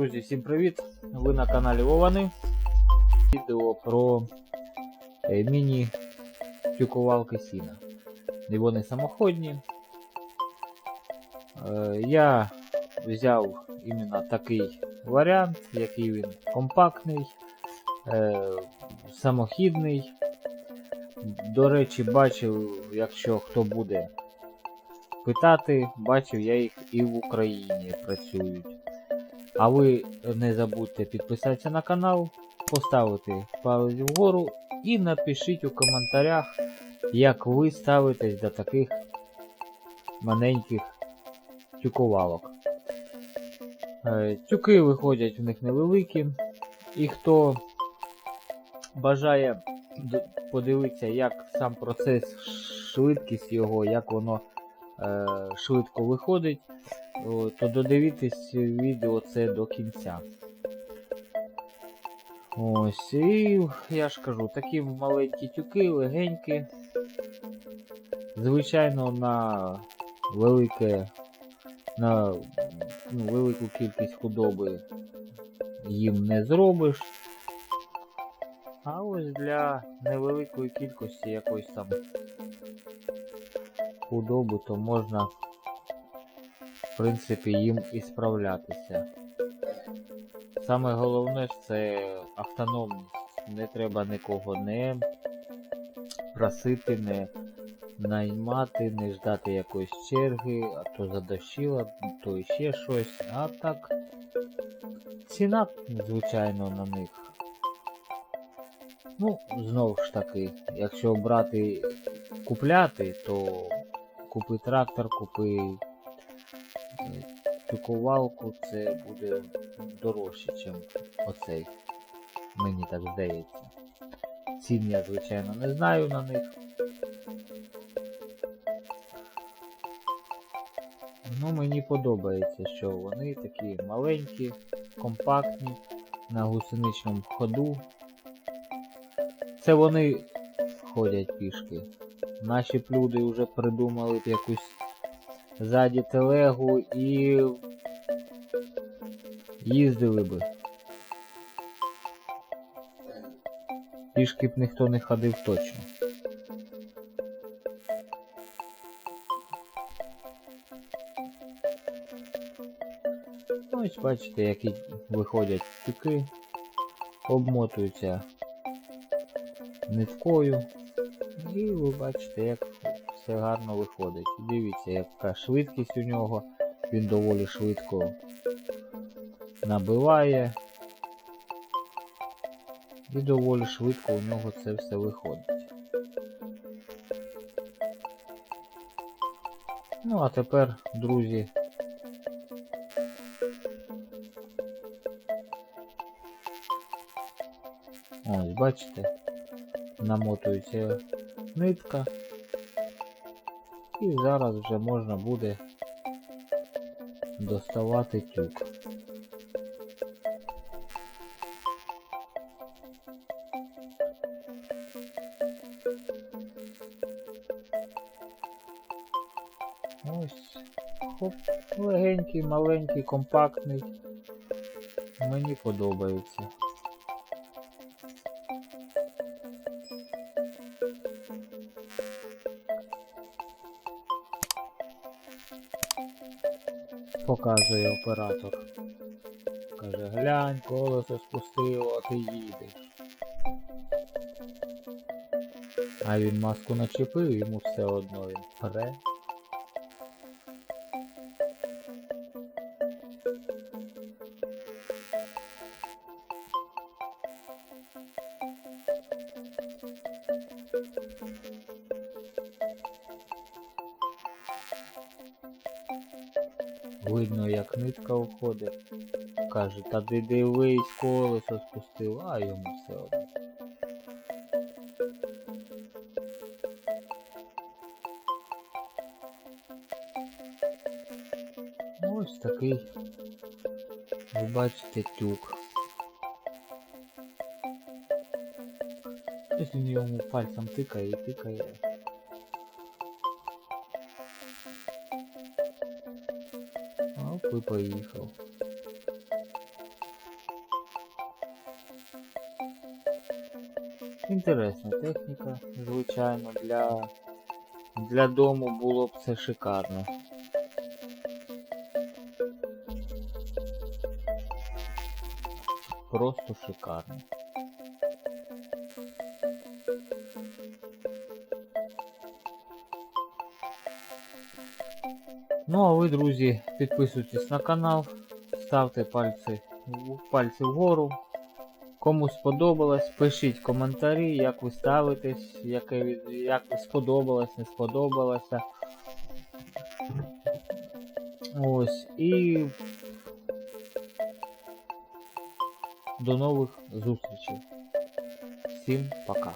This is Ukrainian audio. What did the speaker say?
Друзі, всім привіт! Ви на каналі Вовани. Відео про е, міні-тюкувалки сіна. І вони самоходні. Е, Я взяв іменно такий варіант, який він компактний, е, самохідний. До речі, бачив, якщо хто буде питати, бачив я їх і в Україні працюють. А ви не забудьте підписатися на канал, поставити палець вгору і напишіть у коментарях, як ви ставитесь до таких маленьких тюкувалок. Е, Тюки виходять в них невеликі, і хто бажає подивитися, як сам процес, швидкість його, як воно швидко виходить, то додивітесь відео це до кінця. Ось, і я ж кажу, такі маленькі тюки, легенькі. Звичайно, на велике, на ну, велику кількість худоби їм не зробиш. А ось для невеликої кількості якоїсь там худоби, то можна в принципі їм і справлятися. Саме головне ж це автономність. Не треба нікого не просити, не наймати, не ждати якоїсь черги, а то задощила, то ще щось. А так ціна, звичайно, на них. Ну, знову ж таки, якщо брати купляти, то купи трактор, купи е, тюкувалку, це буде дорожче, ніж оцей. Мені так здається. Цін я, звичайно, не знаю на них. Ну, мені подобається, що вони такі маленькі, компактні, на гусеничному ходу. Це вони ходять пішки. Наші б люди вже придумали б якусь ззаді телегу і їздили би. Пішки б ніхто не ходив точно. Ось бачите, які виходять тюки, обмотуються ниткою. І ви бачите, як все гарно виходить. Дивіться, яка швидкість у нього. Він доволі швидко набиває. І доволі швидко у нього це все виходить. Ну а тепер, друзі, ось бачите, намотується нитка. І зараз вже можна буде доставати тюк. Ось. Хоп, легенький, маленький, компактний. Мені подобається. Показує оператор. Каже, глянь, колесо спустило, а ти їдеш. А він маску начепив, йому все одно він пре. Видно, як нитка уходить. Каже, та ти дивись, колесо спустив, а йому все одно. Ось такий, ви бачите, тюк. Ось він йому пальцем тикає і тикає. і поїхав. Інтересна техніка, звичайно, для для дому було б це шикарно. Просто шикарно. Ну а ви, друзі, підписуйтесь на канал, ставте пальці, пальці вгору. Кому сподобалось, пишіть коментарі, як ви ставитесь, яке, як сподобалось, не сподобалося. Ось і до нових зустрічей. Всім пока.